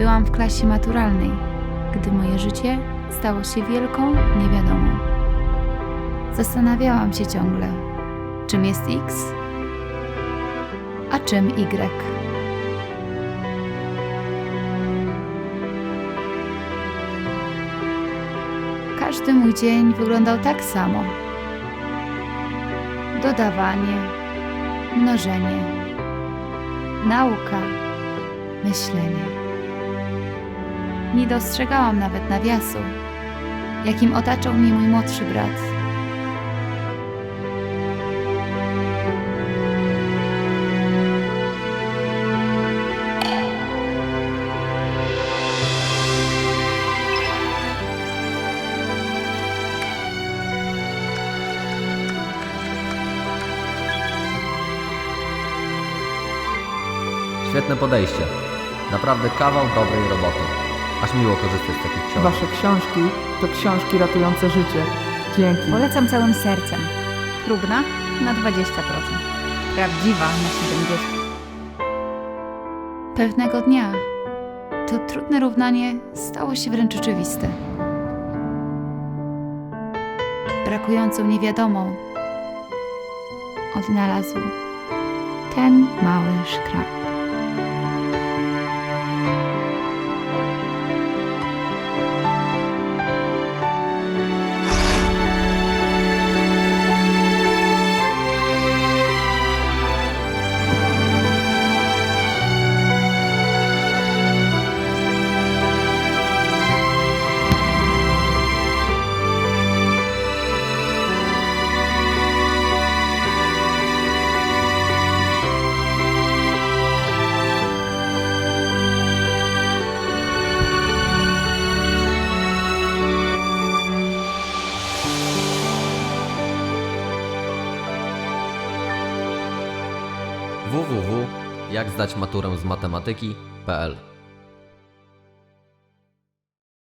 Byłam w klasie maturalnej, gdy moje życie stało się wielką niewiadomą. Zastanawiałam się ciągle, czym jest X, a czym Y. Każdy mój dzień wyglądał tak samo. Dodawanie, mnożenie, nauka, myślenie. Nie dostrzegałam nawet nawiasu, jakim otaczał mnie mój młodszy brat. Świetne podejście. Naprawdę kawał dobrej roboty. Aż miło korzystać z takich książek. Wasze książki to książki ratujące życie. Dzięki. Polecam całym sercem. Próbna na 20%. Prawdziwa na 70%. Pewnego dnia to trudne równanie stało się wręcz oczywiste. Brakującą niewiadomą odnalazł ten mały szkrab. www.jakzdać maturę z